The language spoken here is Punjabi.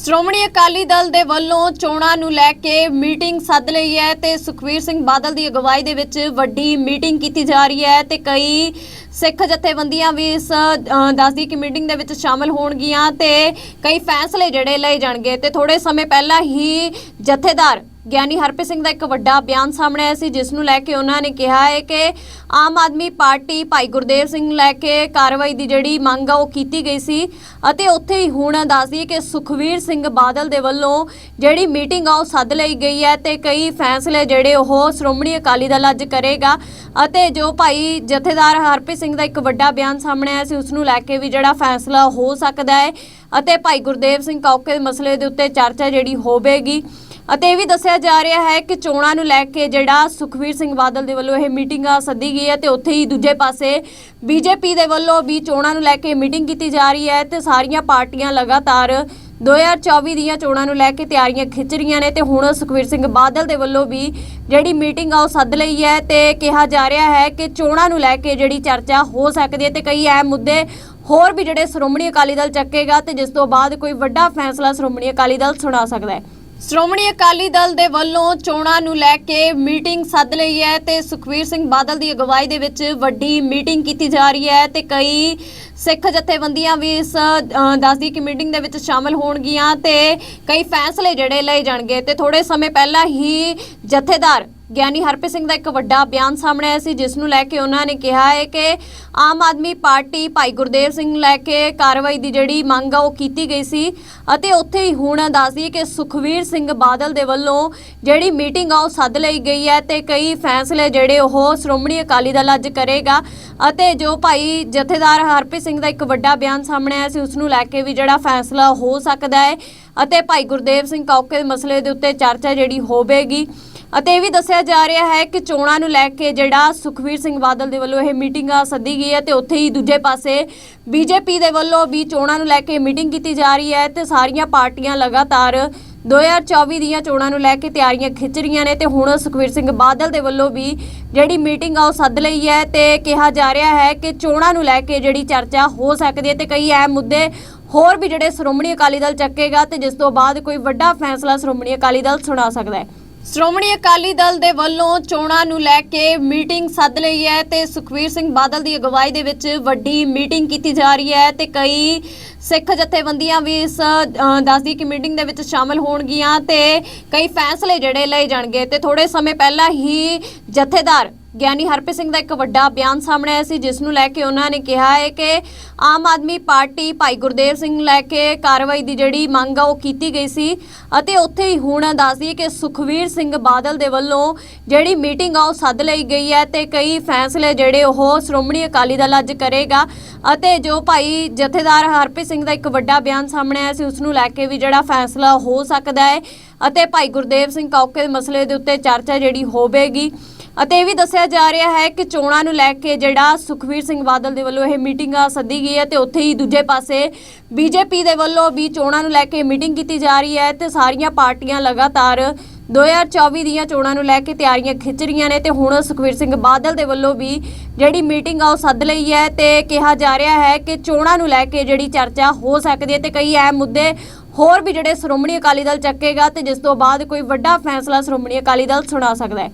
ਸ਼੍ਰੋਮਣੀ ਅਕਾਲੀ ਦਲ ਦੇ ਵੱਲੋਂ ਚੋਣਾਂ ਨੂੰ ਲੈ ਕੇ ਮੀਟਿੰਗ ਸੱਦ ਲਈ ਹੈ ਤੇ ਸੁਖਵੀਰ ਸਿੰਘ ਬਾਦਲ ਦੀ ਅਗਵਾਈ ਦੇ ਵਿੱਚ ਵੱਡੀ ਮੀਟਿੰਗ ਕੀਤੀ ਜਾ ਰਹੀ ਹੈ ਤੇ ਕਈ ਸਿੱਖ ਜਥੇਬੰਦੀਆਂ ਵੀ ਇਸ ਦੱਸਦੀ ਕਿ ਮੀਟਿੰਗ ਦੇ ਵਿੱਚ ਸ਼ਾਮਲ ਹੋਣਗੀਆਂ ਤੇ ਕਈ ਫੈਸਲੇ ਜਿਹੜੇ ਲਏ ਜਾਣਗੇ ਤੇ ਥੋੜੇ ਸਮੇਂ ਪਹਿਲਾਂ ਹੀ ਜਥੇਦਾਰ ਗਿਆਨੀ ਹਰਪ੍ਰੀਤ ਸਿੰਘ ਦਾ ਇੱਕ ਵੱਡਾ ਬਿਆਨ ਸਾਹਮਣੇ ਆਇਆ ਸੀ, ਜਿਸ ਨੂੰ ਲੈ ਕੇ ਉਹਨਾਂ ਨੇ ਕਿਹਾ ਹੈ ਕਿ ਆਮ ਆਦਮੀ ਪਾਰਟੀ ਭਾਈ ਗੁਰਦੇਵ ਸਿੰਘ ਲੈ ਕੇ ਕਾਰਵਾਈ ਦੀ ਜਿਹੜੀ ਮੰਗ ਆ, ਉਹ ਕੀਤੀ ਗਈ ਸੀ ਅਤੇ ਉੱਥੇ ਹੀ ਹੁਣ ਦੱਸਦੀ ਕਿ ਸੁਖਵੀਰ ਸਿੰਘ ਬਾਦਲ ਦੇ ਵੱਲੋਂ ਜਿਹੜੀ ਮੀਟਿੰਗ ਆ, ਉਹ ਸੱਦ ਲਈ ਗਈ ਹੈ ਤੇ ਕਈ ਫੈਸਲੇ ਜਿਹੜੇ ਉਹ ਸ਼੍ਰੋਮਣੀ ਅਕਾਲੀ ਦਲ ਅੱਜ ਕਰੇਗਾ ਅਤੇ ਜੋ ਭਾਈ ਜਥੇਦਾਰ ਹਰਪ੍ਰੀਤ ਸਿੰਘ ਦਾ ਇੱਕ ਵੱਡਾ ਬਿਆਨ ਸਾਹਮਣੇ ਆਇਆ ਸੀ, ਉਸ ਨੂੰ ਲੈ ਕੇ ਵੀ ਜਿਹੜਾ ਫੈਸਲਾ ਹੋ ਸਕਦਾ ਹੈ ਅਤੇ ਭਾਈ ਗੁਰਦੇਵ ਸਿੰਘ ਕੌਕੇ ਦੇ ਮਸਲੇ ਦੇ ਉੱਤੇ ਚਰਚਾ ਜਿਹੜੀ ਹੋਵੇਗੀ। ਅਤੇ ਇਹ ਵੀ ਦੱਸਿਆ ਜਾ ਰਿਹਾ ਹੈ ਕਿ ਚੋਣਾਂ ਨੂੰ ਲੈ ਕੇ ਜਿਹੜਾ ਸੁਖਵੀਰ ਸਿੰਘ ਬਾਦਲ ਦੇ ਵੱਲੋਂ ਇਹ ਮੀਟਿੰਗ ਆ ਸੱਦੀ ਗਈ ਹੈ ਤੇ ਉੱਥੇ ਹੀ ਦੂਜੇ ਪਾਸੇ ਬੀਜੇਪੀ ਦੇ ਵੱਲੋਂ ਵੀ ਚੋਣਾਂ ਨੂੰ ਲੈ ਕੇ ਮੀਟਿੰਗ ਕੀਤੀ ਜਾ ਰਹੀ ਹੈ ਤੇ ਸਾਰੀਆਂ ਪਾਰਟੀਆਂ ਲਗਾਤਾਰ 2024 ਦੀਆਂ ਚੋਣਾਂ ਨੂੰ ਲੈ ਕੇ ਤਿਆਰੀਆਂ ਖਿੱਚ ਰਹੀਆਂ ਨੇ ਤੇ ਹੁਣ ਸੁਖਵੀਰ ਸਿੰਘ ਬਾਦਲ ਦੇ ਵੱਲੋਂ ਵੀ ਜਿਹੜੀ ਮੀਟਿੰਗ ਆ ਉਹ ਸੱਦ ਲਈ ਹੈ ਤੇ ਕਿਹਾ ਜਾ ਰਿਹਾ ਹੈ ਕਿ ਚੋਣਾਂ ਨੂੰ ਲੈ ਕੇ ਜਿਹੜੀ ਚਰਚਾ ਹੋ ਸਕਦੀ ਹੈ ਤੇ ਕਈ ਅਹਿਮ ਮੁੱਦੇ ਹੋਰ ਵੀ ਜਿਹੜੇ ਸ਼੍ਰੋਮਣੀ ਅਕਾਲੀ ਦਲ ਚੱਕੇਗਾ ਤੇ ਜਿਸ ਤੋਂ ਬਾਅਦ ਕੋਈ ਵੱਡਾ ਫੈਸਲਾ ਸ਼੍ਰੋਮਣੀ ਅਕਾਲੀ ਦਲ ਸੁਣਾ ਸਕਦਾ ਹੈ। ਸ਼੍ਰੋਮਣੀ ਅਕਾਲੀ ਦਲ ਦੇ ਵੱਲੋਂ ਚੋਣਾਂ ਨੂੰ ਲੈ ਕੇ ਮੀਟਿੰਗ ਸੱਦ ਲਈ ਹੈ ਤੇ ਸੁਖਵੀਰ ਸਿੰਘ ਬਾਦਲ ਦੀ ਅਗਵਾਈ ਦੇ ਵਿੱਚ ਵੱਡੀ ਮੀਟਿੰਗ ਕੀਤੀ ਜਾ ਰਹੀ ਹੈ ਤੇ ਕਈ ਸਿੱਖ ਜਥੇਬੰਦੀਆਂ ਵੀ ਇਸ ਦੱਸਦੀ ਕਿ ਮੀਟਿੰਗ ਦੇ ਵਿੱਚ ਸ਼ਾਮਲ ਹੋਣਗੀਆਂ ਤੇ ਕਈ ਫੈਸਲੇ ਜਿਹੜੇ ਲਏ ਜਾਣਗੇ ਤੇ ਥੋੜੇ ਸਮੇਂ ਪਹਿਲਾਂ ਹੀ ਜਥੇਦਾਰ ਗਿਆਨੀ ਹਰਪ੍ਰੀਤ ਸਿੰਘ ਦਾ ਇੱਕ ਵੱਡਾ ਬਿਆਨ ਸਾਹਮਣੇ ਆਇਆ ਸੀ, ਜਿਸ ਨੂੰ ਲੈ ਕੇ ਉਹਨਾਂ ਨੇ ਕਿਹਾ ਹੈ ਕਿ ਆਮ ਆਦਮੀ ਪਾਰਟੀ ਭਾਈ ਗੁਰਦੇਵ ਸਿੰਘ ਲੈ ਕੇ ਕਾਰਵਾਈ ਦੀ ਜਿਹੜੀ ਮੰਗ ਆ, ਉਹ ਕੀਤੀ ਗਈ ਸੀ। ਅਤੇ ਉੱਥੇ ਹੀ ਹੁਣ ਦੱਸਦੀ ਕਿ ਸੁਖਵੀਰ ਸਿੰਘ ਬਾਦਲ ਦੇ ਵੱਲੋਂ ਜਿਹੜੀ ਮੀਟਿੰਗ ਆ, ਉਹ ਸੱਦ ਲਈ ਗਈ ਹੈ ਤੇ ਕਈ ਫੈਸਲੇ ਜਿਹੜੇ ਉਹ ਸ਼੍ਰੋਮਣੀ ਅਕਾਲੀ ਦਲ ਅੱਜ ਕਰੇਗਾ। ਅਤੇ ਜੋ ਭਾਈ ਜਥੇਦਾਰ ਹਰਪ੍ਰੀਤ ਸਿੰਘ ਦਾ ਇੱਕ ਵੱਡਾ ਬਿਆਨ ਸਾਹਮਣੇ ਆਇਆ ਸੀ, ਉਸ ਨੂੰ ਲੈ ਕੇ ਵੀ ਜਿਹੜਾ ਫੈਸਲਾ ਹੋ ਸਕਦਾ ਹੈ। ਅਤੇ ਭਾਈ ਗੁਰਦੇਵ ਸਿੰਘ ਕੌਕੇ ਦੇ ਮਸਲੇ ਦੇ ਉੱਤੇ ਚਰਚਾ ਜਿਹੜੀ ਹੋਵੇਗੀ। ਅਤੇ ਇਹ ਵੀ ਦੱਸਿਆ ਜਾ ਰਿਹਾ ਹੈ ਕਿ ਚੋਣਾਂ ਨੂੰ ਲੈ ਕੇ ਜਿਹੜਾ ਸੁਖਵੀਰ ਸਿੰਘ ਬਾਦਲ ਦੇ ਵੱਲੋਂ ਇਹ ਮੀਟਿੰਗ ਆ ਸੱਦੀ ਗਈ ਹੈ ਤੇ ਉੱਥੇ ਹੀ ਦੂਜੇ ਪਾਸੇ ਬੀਜੇਪੀ ਦੇ ਵੱਲੋਂ ਵੀ ਚੋਣਾਂ ਨੂੰ ਲੈ ਕੇ ਮੀਟਿੰਗ ਕੀਤੀ ਜਾ ਰਹੀ ਹੈ ਤੇ ਸਾਰੀਆਂ ਪਾਰਟੀਆਂ ਲਗਾਤਾਰ 2024 ਦੀਆਂ ਚੋਣਾਂ ਨੂੰ ਲੈ ਕੇ ਤਿਆਰੀਆਂ ਖਿੱਚ ਰਹੀਆਂ ਨੇ ਤੇ ਹੁਣ ਸੁਖਵੀਰ ਸਿੰਘ ਬਾਦਲ ਦੇ ਵੱਲੋਂ ਵੀ ਜਿਹੜੀ ਮੀਟਿੰਗ ਆ ਉਹ ਸੱਦ ਲਈ ਹੈ ਤੇ ਕਿਹਾ ਜਾ ਰਿਹਾ ਹੈ ਕਿ ਚੋਣਾਂ ਨੂੰ ਲੈ ਕੇ ਜਿਹੜੀ ਚਰਚਾ ਹੋ ਸਕਦੀ ਹੈ ਤੇ ਕਈ ਅਹਿਮ ਮੁੱਦੇ ਹੋਰ ਵੀ ਜਿਹੜੇ ਸ਼੍ਰੋਮਣੀ ਅਕਾਲੀ ਦਲ ਚੱਕੇਗਾ ਤੇ ਜਿਸ ਤੋਂ ਬਾਅਦ ਕੋਈ ਵੱਡਾ ਫੈਸਲਾ ਸ਼੍ਰੋਮਣੀ ਅਕਾਲੀ ਦਲ ਸੁਣਾ ਸਕਦਾ ਹੈ। ਸ਼੍ਰੋਮਣੀ ਅਕਾਲੀ ਦਲ ਦੇ ਵੱਲੋਂ ਚੋਣਾਂ ਨੂੰ ਲੈ ਕੇ ਮੀਟਿੰਗ ਸੱਦ ਲਈ ਹੈ ਤੇ ਸੁਖਵੀਰ ਸਿੰਘ ਬਾਦਲ ਦੀ ਅਗਵਾਈ ਦੇ ਵਿੱਚ ਵੱਡੀ ਮੀਟਿੰਗ ਕੀਤੀ ਜਾ ਰਹੀ ਹੈ ਤੇ ਕਈ ਸਿੱਖ ਜਥੇਬੰਦੀਆਂ ਵੀ ਇਸ ਦੱਸਦੀ ਕਿ ਮੀਟਿੰਗ ਦੇ ਵਿੱਚ ਸ਼ਾਮਲ ਹੋਣਗੀਆਂ ਤੇ ਕਈ ਫੈਸਲੇ ਜਿਹੜੇ ਲਏ ਜਾਣਗੇ ਤੇ ਥੋੜੇ ਸਮੇਂ ਪਹਿਲਾਂ ਹੀ ਜਥੇਦਾਰ ਗਿਆਨੀ ਹਰਪ੍ਰੀਤ ਸਿੰਘ ਦਾ ਇੱਕ ਵੱਡਾ ਬਿਆਨ ਸਾਹਮਣੇ ਆਇਆ ਸੀ, ਜਿਸ ਨੂੰ ਲੈ ਕੇ ਉਹਨਾਂ ਨੇ ਕਿਹਾ ਹੈ ਕਿ ਆਮ ਆਦਮੀ ਪਾਰਟੀ ਭਾਈ ਗੁਰਦੇਵ ਸਿੰਘ ਲੈ ਕੇ ਕਾਰਵਾਈ ਦੀ ਜਿਹੜੀ ਮੰਗ ਆ, ਉਹ ਕੀਤੀ ਗਈ ਸੀ। ਅਤੇ ਉੱਥੇ ਹੀ ਹੁਣ ਦੱਸਦੀ ਕਿ ਸੁਖਵੀਰ ਸਿੰਘ ਬਾਦਲ ਦੇ ਵੱਲੋਂ ਜਿਹੜੀ ਮੀਟਿੰਗ ਆ, ਉਹ ਸੱਦ ਲਈ ਗਈ ਹੈ ਤੇ ਕਈ ਫੈਸਲੇ ਜਿਹੜੇ ਉਹ ਸ਼੍ਰੋਮਣੀ ਅਕਾਲੀ ਦਲ ਅੱਜ ਕਰੇਗਾ। ਅਤੇ ਜੋ ਭਾਈ ਜਥੇਦਾਰ ਹਰਪ੍ਰੀਤ ਸਿੰਘ ਦਾ ਇੱਕ ਵੱਡਾ ਬਿਆਨ ਸਾਹਮਣੇ ਆਇਆ ਸੀ, ਉਸ ਨੂੰ ਲੈ ਕੇ ਵੀ ਜਿਹੜਾ ਫੈਸਲਾ ਹੋ ਸਕਦਾ ਹੈ। ਅਤੇ ਭਾਈ ਗੁਰਦੇਵ ਸਿੰਘ ਕੌਕੇ ਦੇ ਮਸਲੇ ਦੇ ਉੱਤੇ ਚਰਚਾ ਜਿਹੜੀ ਹੋਵੇਗੀ। ਅਤੇ ਇਹ ਵੀ ਦੱਸਿਆ ਜਾ ਰਿਹਾ ਹੈ ਕਿ ਚੋਣਾਂ ਨੂੰ ਲੈ ਕੇ ਜਿਹੜਾ ਸੁਖਵੀਰ ਸਿੰਘ ਬਾਦਲ ਦੇ ਵੱਲੋਂ ਇਹ ਮੀਟਿੰਗ ਆ ਸੱਦੀ ਗਈ ਹੈ ਤੇ ਉੱਥੇ ਹੀ ਦੂਜੇ ਪਾਸੇ ਬੀਜੇਪੀ ਦੇ ਵੱਲੋਂ ਵੀ ਚੋਣਾਂ ਨੂੰ ਲੈ ਕੇ ਮੀਟਿੰਗ ਕੀਤੀ ਜਾ ਰਹੀ ਹੈ ਤੇ ਸਾਰੀਆਂ ਪਾਰਟੀਆਂ ਲਗਾਤਾਰ 2024 ਦੀਆਂ ਚੋਣਾਂ ਨੂੰ ਲੈ ਕੇ ਤਿਆਰੀਆਂ ਖਿੱਚ ਰਹੀਆਂ ਨੇ ਤੇ ਹੁਣ ਸੁਖਵੀਰ ਸਿੰਘ ਬਾਦਲ ਦੇ ਵੱਲੋਂ ਵੀ ਜਿਹੜੀ ਮੀਟਿੰਗ ਆ ਉਹ ਸੱਦ ਲਈ ਹੈ ਤੇ ਕਿਹਾ ਜਾ ਰਿਹਾ ਹੈ ਕਿ ਚੋਣਾਂ ਨੂੰ ਲੈ ਕੇ ਜਿਹੜੀ ਚਰਚਾ ਹੋ ਸਕਦੀ ਹੈ ਤੇ ਕਈ ਅਹਿਮ ਮੁੱਦੇ ਹੋਰ ਵੀ ਜਿਹੜੇ ਸ਼੍ਰੋਮਣੀ ਅਕਾਲੀ ਦਲ ਚੱਕੇਗਾ ਤੇ ਜਿਸ ਤੋਂ ਬਾਅਦ ਕੋਈ ਵੱਡਾ ਫੈਸਲਾ ਸ਼੍ਰੋਮਣੀ ਅਕਾਲੀ ਦਲ ਸੁਣਾ ਸਕਦਾ ਹੈ।